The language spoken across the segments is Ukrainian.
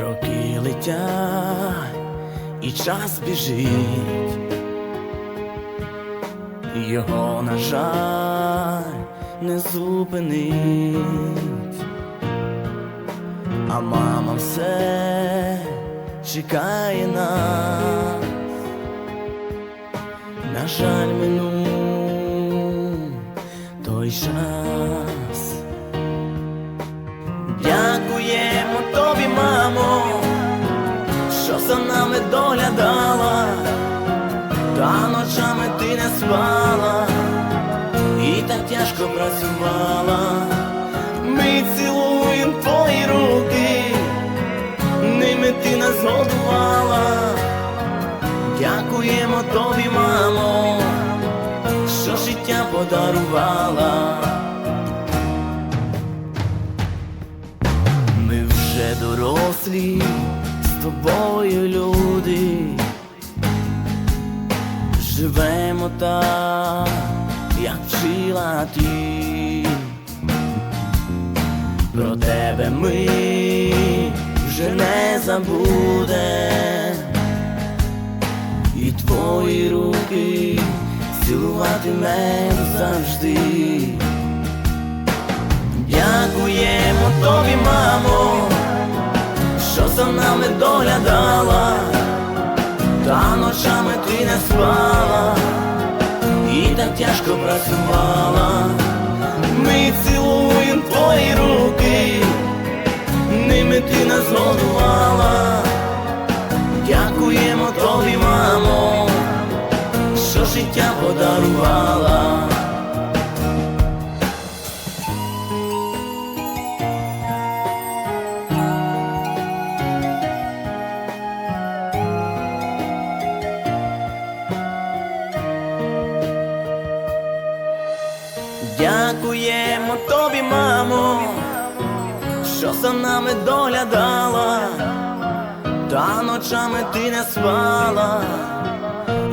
Роки летять і час біжить, його, на жаль, не зупинить, а мама все чекає нас, на жаль, минув той час. За нами доглядала, та ночами ти не спала і так тяжко працювала. Ми цілуємо твої руки, ними ти нас годувала. Дякуємо тобі, мамо, що життя подарувала. Ми вже дорослі тобою люди, живемо так, як вчила ти. Про тебе ми вже не забудем, і твої руки цілуватимем завжди. Дякуємо тобі, мамо, доглядала, та ночами ти не спала і так тяжко працювала. Ми цілуємо твої руки, ними ти нас годувала. Дякуємо тобі, мамо, що життя подарувала. Дякуємо тобі, мамо, що за нами доглядала, та ночами ти не спала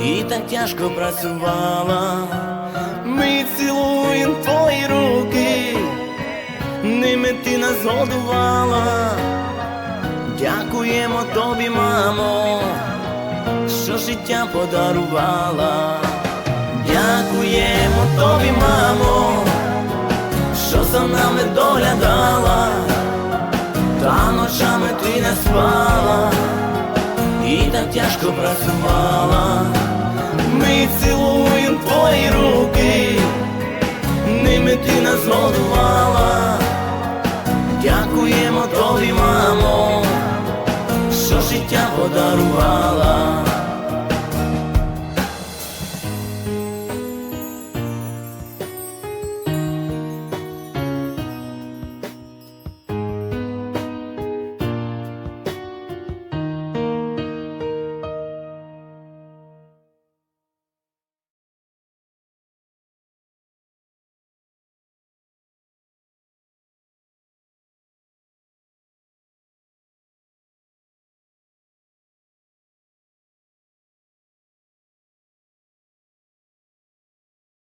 і так тяжко працювала. Ми цілуємо твої руки, ними ти нас годувала. Дякуємо тобі, мамо, що життя подарувала. Дякуємо тобі, мамо, тяжко працювала. Ми цілуємо твої руки, ними ти нас годувала. Дякуємо тобі, мамо, що життя подарувала.